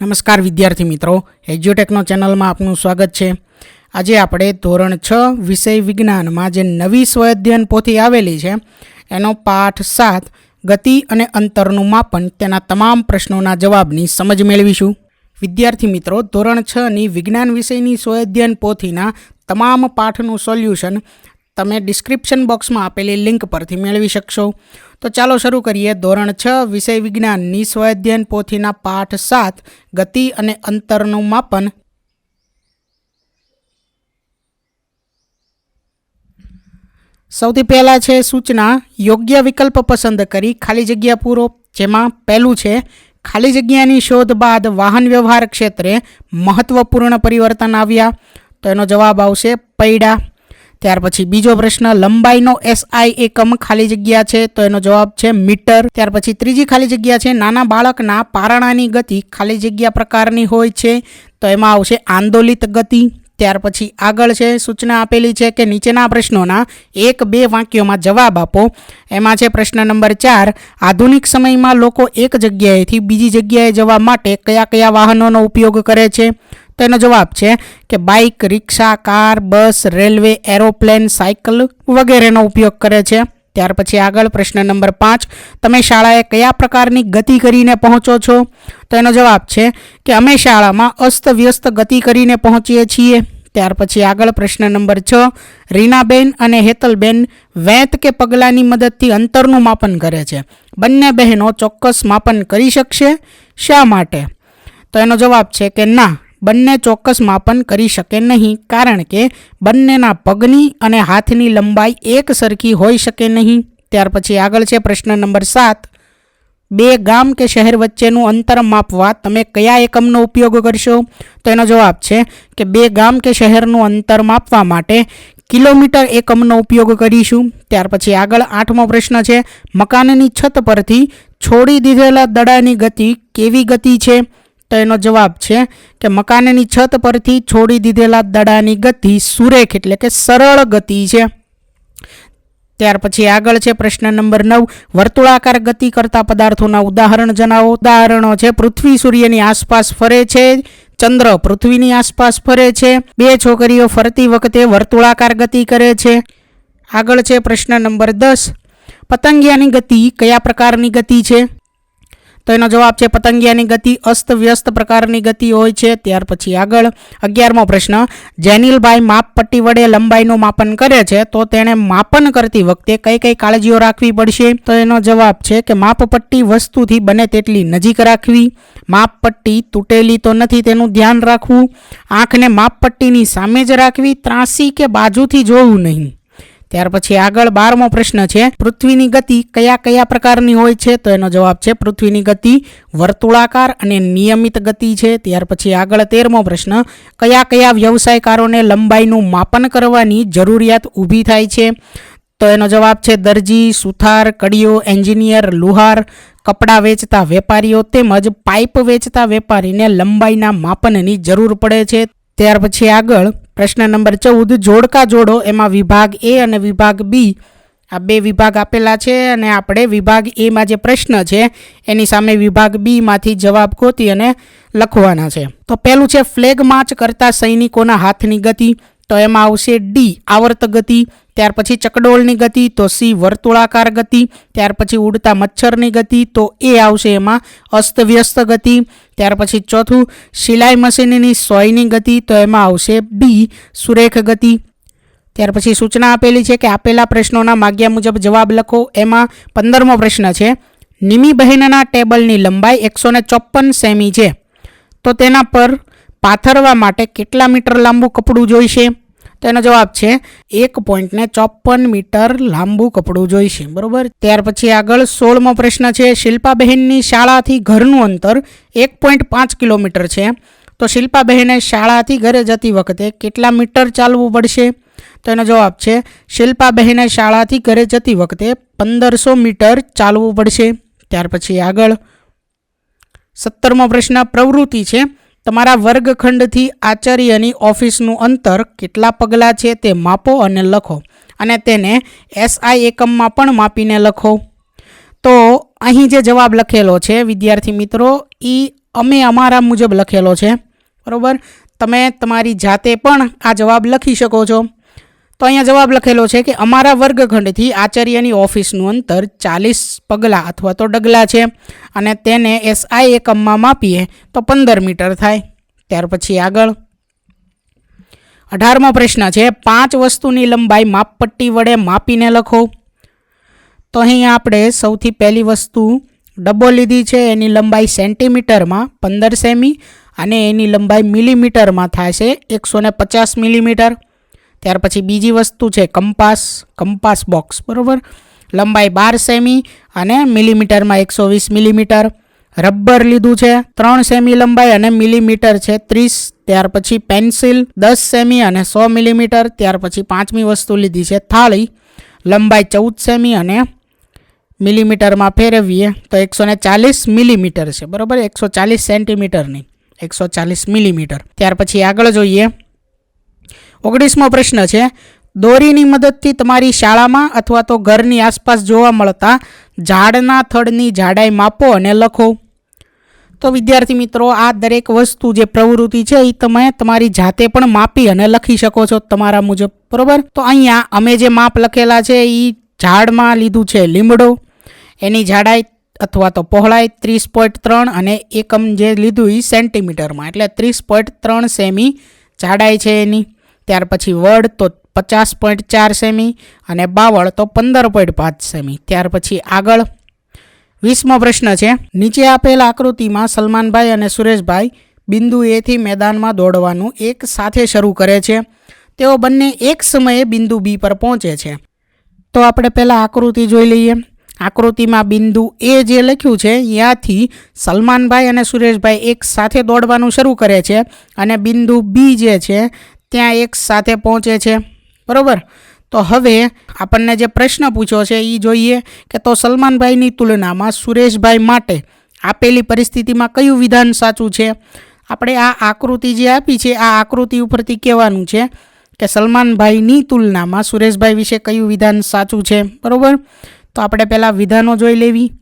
નમસ્કાર વિદ્યાર્થી મિત્રો એજ્યુટેકનો ચેનલમાં આપનું સ્વાગત છે. આજે આપણે ધોરણ છ વિષય વિજ્ઞાનમાં જે નવી સ્વઅધ્યયન પોથી આવેલી છે, એનો પાઠ સાત, ગતિ અને અંતરનું માપન તેના તમામ પ્રશ્નોના જવાબની સમજ મેળવીશું. વિદ્યાર્થી મિત્રો, ધોરણ છની વિજ્ઞાન વિષયની સ્વઅધ્યયન પોથીના તમામ પાઠનું સોલ્યુશન તમે ડિસ્ક્રિપ્શન બોક્સમાં આપેલી લિંક પરથી મેળવી શકશો. તો ચાલો શરૂ કરીએ. ધોરણ છ, વિષય વિજ્ઞાનની સ્વાધ્યયન પોથીના પાઠ સાત, ગતિ અને અંતરનું માપન. સૌથી પહેલાં છે સૂચના. યોગ્ય વિકલ્પ પસંદ કરી, ખાલી જગ્યા પૂરો. જેમાં પહેલું છે, ખાલી જગ્યાની શોધ બાદ વાહન વ્યવહાર ક્ષેત્રે મહત્વપૂર્ણ પરિવર્તન આવ્યા. તો એનો જવાબ આવશે પૈડા. ત્યાર પછી બીજો પ્રશ્ન, લંબાઈનો એસઆઈ એકમ ખાલી જગ્યા છે? તો એનો જવાબ છે મીટર. ત્યાર પછી ત્રીજી ખાલી જગ્યા છે, નાના બાળકના પારણાની ગતિ ખાલી જગ્યા પ્રકારની હોય છે. તો એમાં આવશે આંદોલિત ગતિ. ત્યાર પછી આગળ છે, સૂચના આપેલી છે કે નીચેના પ્રશ્નોના એક બે વાક્યોમાં જવાબ આપો. એમાં છે પ્રશ્ન નંબર ચાર, આધુનિક સમયમાં લોકો એક જગ્યાએથી બીજી જગ્યાએ જવા માટે કયા કયા વાહનોનો ઉપયોગ કરે છે? તો એનો જવાબ છે કે bike, rickshaw, car, bus, railway, aeroplane, cycle વગેરેનો ઉપયોગ કરે છે. ત્યાર પછી આગળ પ્રશ્ન નંબર પાંચ, તમે શાળાએ કયા પ્રકારની ગતિ કરીને પહોંચો છો? તો એનો જવાબ છે કે અમે શાળામાં અસ્તવ્યસ્ત ગતિ કરીને પહોંચીએ છીએ. ત્યાર પછી આગળ પ્રશ્ન નંબર છ, રીનાબેન અને હેતલબેન વેંત કે પગલાંની મદદથી અંતરનું માપન કરે છે? બંને બહેનો ચોક્કસ માપન કરી શકશે? શા માટે? તો એનો જવાબ છે કે ના. બંને ચોક્કસ માપન કરી શકે નહીં, કારણ કે બંનેના પગની અને હાથની લંબાઈ એક સરખી હોઈ શકે નહીં. ત્યાર પછી આગળ છે પ્રશ્ન નંબર સાત. બે ગામ કે શહેર વચ્ચેનું અંતર માપવા તમે કયા એકમનો ઉપયોગ કરશો? તો એનો જવાબ છે કે બે ગામ કે શહેરનું અંતર માપવા માટે કિલોમીટર એકમનો ઉપયોગ કરીશું. ત્યાર પછી આગળ આઠમો પ્રશ્ન છે, મકાનની છત પરથી છોડી દીધેલા દડાની ગતિ કેવી ગતિ છે? તો એનો જવાબ છે કે મકાનની છત પરથી છોડી દીધેલા દડાની ગતિ સુરેખ એટલે કે સરળ ગતિ છે. ત્યાર પછી આગળ છે પ્રશ્ન નંબર નવ, વર્તુળાકાર ગતિ કરતા પદાર્થોના ઉદાહરણ જણાવો. ઉદાહરણો છે, પૃથ્વી સૂર્યની આસપાસ ફરે છે, ચંદ્ર પૃથ્વીની આસપાસ ફરે છે, બે છોકરીઓ ફરતી વખતે વર્તુળાકાર ગતિ કરે છે. આગળ છે પ્રશ્ન નંબર દસ, પતંગિયાની ગતિ કયા પ્રકારની ગતિ છે? તો એનો જવાબ છે, પતંગિયાની ગતિ અસ્તવ્યસ્ત પ્રકારની ગતિ હોય છે. ત્યાર પછી આગળ અગિયારમો પ્રશ્ન, જેનિલભાઈ માપપટ્ટી વડે લંબાઈનું માપન કરે છે, તો તેણે માપન કરતી વખતે કઈ કઈ કાળજીઓ રાખવી પડશે? તો એનો જવાબ છે કે માપપટ્ટી વસ્તુથી બને તેટલી નજીક રાખવી. માપપટ્ટી તૂટેલી તો નથી, તેનું ધ્યાન રાખવું. આંખને માપપટ્ટીની સામે જ રાખવી, ત્રાસી કે બાજુથી જોવું નહીં. ત્યાર પછી આગળ બારમો પ્રશ્ન છે, પૃથ્વીની ગતિ કયા કયા પ્રકારની હોય છે? તો એનો જવાબ છે, પૃથ્વીની ગતિ વર્તુળાકાર અને નિયમિત ગતિ છે. ત્યાર પછી આગળ તેરમો પ્રશ્ન, કયા કયા વ્યવસાયકારોને લંબાઈનું માપન કરવાની જરૂરિયાત ઊભી થાય છે? તો એનો જવાબ છે, દરજી, સુથાર, કડીઓ, એન્જિનિયર, લુહાર, કપડાં વેચતા વેપારીઓ તેમજ પાઇપ વેચતા વેપારીને લંબાઈના માપનની જરૂર પડે છે. ત્યાર પછી આગળ પ્રશ્ન નંબર ચૌદ, જોડકા જોડો, એમાં વિભાગ એ અને વિભાગ બી. આ બે વિભાગ આપેલા છે અને આપણે વિભાગ એમાં જે પ્રશ્ન છે, એની સામે વિભાગ બીમાંથી જવાબ ગોતી અને લખવાના છે. તો પહેલું છે, ફ્લેગ માર્ચ કરતા સૈનિકોના હાથની ગતિ, તો એમાં આવશે ડી આવર્ત ગતિ, ત્યાર પછી ચકડોળની ગતિ, તો સી વર્તુળાકાર ગતિ, ત્યાર પછી ઉડતા મચ્છરની ગતિ, તો એ આવશે એમાં અસ્તવ્યસ્ત ગતિ ત્યાર પછી ચોથું, સિલાઈ મશીનની સોયની ગતિ, તો એમાં આવશે બી, સુરેખ ગતિ. ત્યાર પછી સૂચના આપેલી છે કે આપેલા પ્રશ્નોના માગ્યા મુજબ જવાબ લખો. એમાં પંદરમો પ્રશ્ન છે, નિમી બહેનના ટેબલની લંબાઈ એકસો ને ચોપન સેમી છે. તો તેના પર પાથરવા માટે કેટલા મીટર લાંબુ કપડું જોઈશે? તો એનો જવાબ છે એક પોઈન્ટને ચોપન મીટર લાંબુ કપડું જોઈશે. બરોબર? ત્યાર પછી આગળ સોળમો પ્રશ્ન છે, શિલ્પાબહેનની શાળાથી ઘરનું અંતર એક પોઈન્ટ પાંચ કિલોમીટર છે. તો શિલ્પાબહેને શાળાથી ઘરે જતી વખતે કેટલા મીટર ચાલવું પડશે? તો એનો જવાબ છે, શિલ્પાબહેને શાળાથી ઘરે જતી વખતે પંદરસો મીટર ચાલવું પડશે. ત્યાર પછી આગળ. સત્તરમો પ્રશ્ન, પ્રવૃત્તિ છે તમારા વર્ગખંડથી આચાર્યની ઓફિસનું અંતર કેટલા પગલાં છે તે માપો અને લખો અને તેને એસઆઈ એકમમાં પણ માપીને લખો. તો અહીં જે જવાબ લખેલો છે, વિદ્યાર્થી મિત્રો એ અમે અમારા મુજબ લખેલો છે. બરાબર? તમે તમારી જાતે પણ આ જવાબ લખી શકો છો. તો અહીંયા જવાબ લખેલો છે કે અમારા વર્ગખંડથી આચાર્યની ઓફિસનું અંતર ચાલીસ પગલાં અથવા તો ડગલા છે અને તેને એસઆઈ એકમમાં માપીએ તો પંદર મીટર થાય. ત્યાર પછી આગળ. અઢારમો પ્રશ્ન છે, પાંચ વસ્તુની લંબાઈ માપપટ્ટી વડે માપીને લખો. તો અહીં આપણે સૌથી પહેલી વસ્તુ ડબ્બો લીધી છે, એની લંબાઈ સેન્ટીમીટરમાં પંદર સેમી અને એની લંબાઈ મિલીમીટરમાં થાય છે એકસો ને પચાસ મિલીમીટર. ત્યાર પછી બીજી વસ્તુ છે કંપાસ કંપાસ બોક્સ, બરાબર? લંબાઈ બાર સેમી અને મિલીમીટરમાં એકસો વીસ મિલીમીટર. રબર લીધું છે ત્રણ સેમી લંબાઈ અને મિલીમીટર છે ત્રીસ. ત્યાર પછી પેન્સિલ દસ સેમી અને સો મિલીમીટર. ત્યાર પછી પાંચમી વસ્તુ લીધી છે થાળી. લંબાઈ ચૌદ સેમી અને મિલીમીટરમાં ફેરવીએ તો એકસો ને ચાલીસ મિલીમીટર છે, બરાબર? એકસો ચાલીસ સેન્ટીમીટરની, એકસો ચાલીસ મિલીમીટર. ત્યાર પછી આગળ જોઈએ. ઓગણીસમો પ્રશ્ન છે, દોરીની મદદથી તમારી શાળામાં અથવા તો ઘરની આસપાસ જોવા મળતા ઝાડના થડની જાડાઈ માપો અને લખો. તો વિદ્યાર્થી મિત્રો, આ દરેક વસ્તુ જે પ્રવૃત્તિ છે એ તમે તમારી જાતે પણ માપી અને લખી શકો છો તમારા મુજબ, બરાબર? તો અહીંયા અમે જે માપ લખેલા છે એ ઝાડમાં લીધું છે લીમડો, એની જાડાઈ અથવા તો પહોળાઈ ત્રીસ પોઈન્ટ ત્રણ અને એકમ જે લીધું એ સેન્ટીમીટરમાં, એટલે ત્રીસ પોઈન્ટ ત્રણ સેમી જાડાઈ છે એની. ત્યાર પછી વડ તો પચાસ પોઈન્ટ ચાર સેમી અને બાવળ તો પંદર પોઈન્ટ પાંચ સેમી. ત્યાર પછી આગળ વીસમો પ્રશ્ન છે, નીચે આપેલ આકૃતિમાં સલમાનભાઈ અને સુરેશભાઈ બિંદુ એથી મેદાનમાં દોડવાનું એક સાથે શરૂ કરે છે. તેઓ બંને એક સમયે બિંદુ બી પર પહોંચે છે. તો આપણે પહેલાં આકૃતિ જોઈ લઈએ. આકૃતિમાં બિંદુ એ જે લખ્યું છે ત્યાંથી સલમાનભાઈ અને સુરેશભાઈ એક સાથે દોડવાનું શરૂ કરે છે અને બિંદુ બી જે છે ત્યાં એક સાથે પહોંચે છે. બરાબર? તો હવે આપણને જે પ્રશ્ન પૂછ્યો છે એ જોઈએ કે તો સલમાનભાઈની તુલનામાં સુરેશભાઈ માટે આપેલી પરિસ્થિતિમાં કયું વિધાન સાચું છે? આપણે આ આકૃતિ જે આપી છે, આ આકૃતિ ઉપરથી કહેવાનું છે કે સલમાનભાઈની તુલનામાં સુરેશભાઈ વિશે કયું વિધાન સાચું છે? બરાબર? તો આપણે પહેલાં વિધાનો જોઈ લેવી.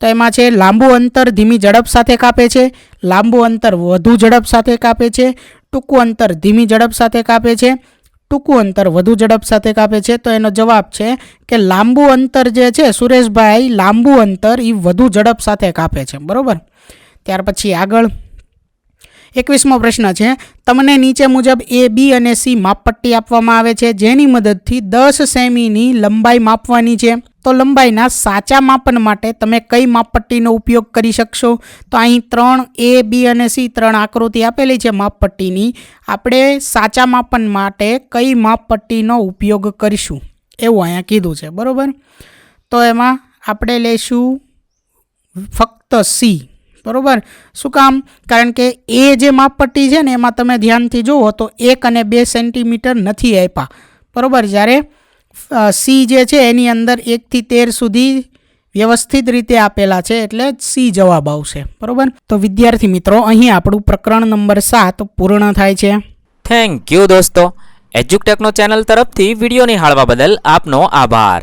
તો એમાં છે, લાંબુ અંતર ધીમી ઝડપ સાથે કાપે છે, લાંબુ અંતર વધુ ઝડપ સાથે કાપે છે ટૂંકું અંતર ધીમી ઝડપ સાથે કાપે છે. ટૂંકું અંતર વધુ ઝડપ સાથે કાપે છે. તો એનો જવાબ છે કે લાંબુ અંતર જે છે સુરેશભાઈ, લાંબુ અંતર એ વધુ ઝડપ સાથે કાપે છે. બરાબર? ત્યાર પછી આગળ. એકવીસમો પ્રશ્ન છે. તમને નીચે મુજબ એ બી અને સી માપપટ્ટી આપવામાં આવે છે. જેની મદદથી દસ સેમીની લંબાઈ માપવાની છે. તો લંબાઈના સાચા માપન માટે તમે કઈ માપપટ્ટીનો ઉપયોગ કરી શકશો? તો અહીં ત્રણ એ બી અને સી ત્રણ આકૃતિ આપેલી છે માપપટ્ટીની. આપણે સાચા માપન માટે કઈ માપપટ્ટીનો ઉપયોગ કરીશું? એવું અહીંયા કીધું છે. બરાબર? તો એમાં આપણે લઈશું ફક્ત સી બરાબર? શું કામ? કારણ કે એ જે માપપટ્ટી છે ને, એમાં તમે ધ્યાનથી જુઓ તો એક અને બે સેન્ટીમીટર નથી આપ્યા. બરાબર? જ્યારે સી જે છે એની અંદર એકથી તેર સુધી વ્યવસ્થિત રીતે આપેલા છે, એટલે સી જવાબ આવશે. બરાબર? તો વિદ્યાર્થી મિત્રો, અહીં આપણું પ્રકરણ નંબર સાત પૂર્ણ થાય છે. થેન્ક યુ દોસ્તો. એજ્યુકટેકનો ચેનલ તરફથી વીડિયો નિહાળવા બદલ આપનો આભાર.